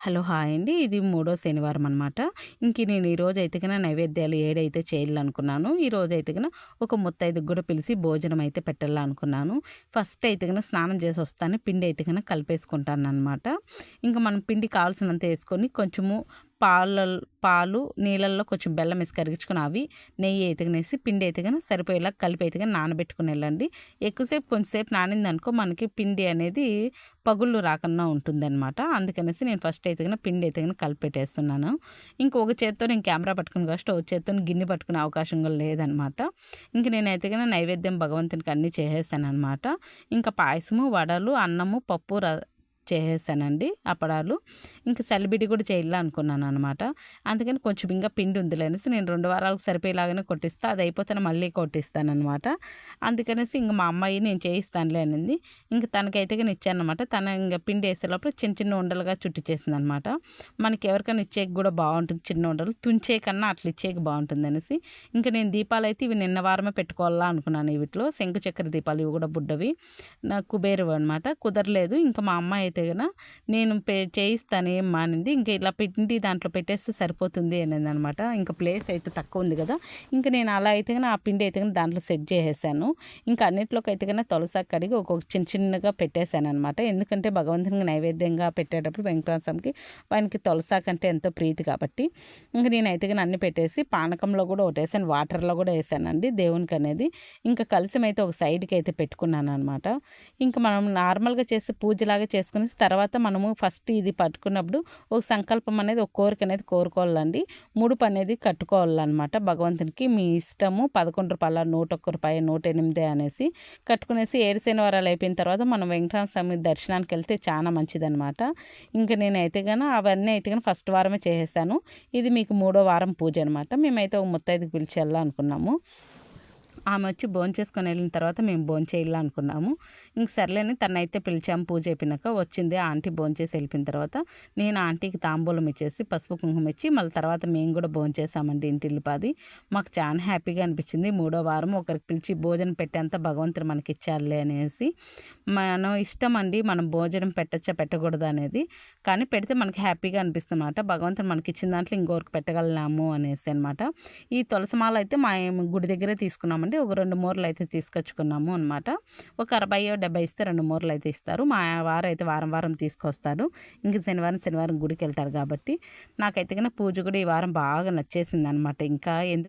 Hello hi అండి. ఇది మూడో శనివారం అనమాట ఇంక నేను ఈరోజు అయితే నైవేద్యాలు ఏడైతే చేయాలనుకున్నాను ఈరోజు అయితే ఒక ముత్తైదుకు కూడా పిలిచి భోజనం అయితే పెట్టాలనుకున్నాను ఫస్ట్ అయితే స్నానం చేసి వస్తాను పిండి అయితే కలిపేసుకుంటాను అనమాట ఇంకా మనం పిండి కావాల్సినంత వేసుకొని కొంచెము పాల పాలు నీళ్ళల్లో కొంచెం బెల్లం వేసి కరిగించుకుని అవి నెయ్యి ఎతికినేసి పిండి ఎతికిన సరిపోయేలా కలిపి ఎతగా నానబెట్టుకుని వెళ్ళండి. ఎక్కువసేపు కొంచెంసేపు నానింది అనుకో మనకి పిండి అనేది పగుళ్ళు రాకుండా ఉంటుందన్నమాట. అందుకనేసి నేను ఫస్ట్ ఎతికిన పిండి ఎతికిన కలిపెట్టేస్తున్నాను ఇంకొక చేత్తో నేను కెమెరా పట్టుకుని కష్టం ఒక చేత్తో గిన్నె పట్టుకునే అవకాశం కూడా లేదనమాట ఇంక నేను ఎతికిన నైవేద్యం భగవంతునికి అన్నీ చేసేసాను అనమాట ఇంకా పాయసము వడలు అన్నము పప్పు చేసేసానండి అప్పడాలు. ఇంకా సెలబిడి కూడా చేయాలి అనుకున్నాను అనమాట అందుకని కొంచెం ఇంకా పిండి ఉంది అనేసి నేను రెండు వారాలకు సరిపోయేలాగానే కొట్టిస్తా అది అయిపోతే మళ్ళీ కొట్టిస్తాను అనమాట అందుకనేసి ఇంక మా అమ్మాయి నేను చేయిస్తానులే అనింది. ఇంక తనకైతే నేను ఇచ్చానమాట తన ఇంకా పిండి వేసేటప్పుడు చిన్న చిన్న ఉండలుగా చుట్టి చేసింది అనమాట మనకి ఎవరికైనా ఇచ్చేకి కూడా బాగుంటుంది చిన్న ఉండలు. తుంచే కన్నా అట్లా ఇచ్చేకి బాగుంటుంది అనేసి. ఇంకా నేను దీపాలు అయితే ఇవి నిన్న వారమే పెట్టుకోవాలా అనుకున్నాను వీటిలో. శంకు చక్ర దీపాలు ఇవి కూడా బుడ్డవి. నా కుబేరు అనమాట కుదరలేదు. ఇంకా మా అమ్మాయి అయితే కనుక నేను పే చేయిస్తాను ఏం మానింది ఇంకా ఇలా పిండి దాంట్లో పెట్టేస్తే సరిపోతుంది అనేది అనమాట ఇంకా ప్లేస్ అయితే తక్కువ ఉంది కదా? ఇంకా నేను అలా అయితే కానీ ఆ పిండి అయితే కానీ దాంట్లో సెట్ చేసేసాను. ఇంకా అన్నింటిలోకి అయితే కానీ తొలసాక కడిగి ఒక్కొక్క చిన్న చిన్నగా పెట్టేశాను అనమాట ఎందుకంటే భగవంతునికి నైవేద్యంగా పెట్టేటప్పుడు వెంకటరామస్వామికి ఆయనకి తొలసాక అంటే ఎంతో ప్రీతి కాబట్టి. ఇంకా నేనైతే కానీ అన్ని పెట్టేసి పానకంలో కూడా ఒకటి వేసాను. వాటర్లో కూడా వేసానండి దేవునికి అనేది. ఇంకా కలిసి అయితే ఒక సైడ్కి అయితే పెట్టుకున్నాను అనమాట ఇంకా మనం నార్మల్గా చేసి పూజలాగా చేసుకుని తర్వాత మనము ఫస్ట్ ఇది పట్టుకున్నప్పుడు ఒక సంకల్పం అనేది ఒక కోరిక అనేది కోరుకోవాలండి. ముడుపు అనేది కట్టుకోవాలన్నమాట. భగవంతునికి మీ ఇష్టము పదకొండు రూపాయల నూట ఒక్క రూపాయ నూట ఎనిమిది అనేసి కట్టుకునేసి ఏడు శనివారాలు అయిపోయిన తర్వాత మనం వెంకటరామ స్వామి దర్శనానికి వెళ్తే చాలా మంచిదనమాట ఇంకా నేనైతే కానీ అవన్నీ అయితే కానీ ఫస్ట్ వారమే చేసేసాను. ఇది మీకు మూడో వారం పూజ అనమాట మేమైతే ఒక ముత్తైదుకి పిలిచి వెళ్ళాలనుకున్నాము. ఆమె వచ్చి భోజనం చేసుకొని వెళ్ళిన తర్వాత మేము భోజనం చేయాలనుకున్నాము. ఇంక సర్లేని తనైతే పిలిచాము పూజ అయిపోయినాక వచ్చింది. ఆంటీ భోజనం చేసి వెళ్ళిపోయిన తర్వాత నేను ఆంటీకి తాంబూలం ఇచ్చేసి పసుపు కుంకుమ ఇచ్చి మళ్ళీ తర్వాత మేము కూడా భోజనం చేసామండి ఇంటిల్లిపాది మాకు చాలా హ్యాపీగా అనిపించింది. మూడో వారం ఒకరికి పిలిచి భోజనం పెట్టేంత భగవంతుడు మనకి ఇచ్చారులే అనేసి. మనం ఇష్టం అండి మనం భోజనం పెట్టచ్చా పెట్టకూడదు అనేది. కానీ పెడితే మనకి హ్యాపీగా అనిపిస్తుంది అనమాట భగవంతుడు మనకి ఇచ్చిన దాంట్లో ఇంకొకరికి పెట్టగలనాము అనేసి అనమాట ఈ తులసిమాల అయితే మా గుడి దగ్గరే తీసుకున్నామని అండి ఒక రెండు మూరలు అయితే తీసుకొచ్చుకున్నాము అనమాట ఒక అరవై డెబ్బై ఇస్తే రెండు మూరలు అయితే ఇస్తారు. మా వారు అయితే వారం వారం తీసుకొస్తారు. ఇంక శనివారం శనివారం గుడికి వెళ్తారు కాబట్టి. నాకైతే కన్నా పూజ కూడా ఈ వారం బాగా నచ్చేసింది అనమాట ఇంకా ఎందుకు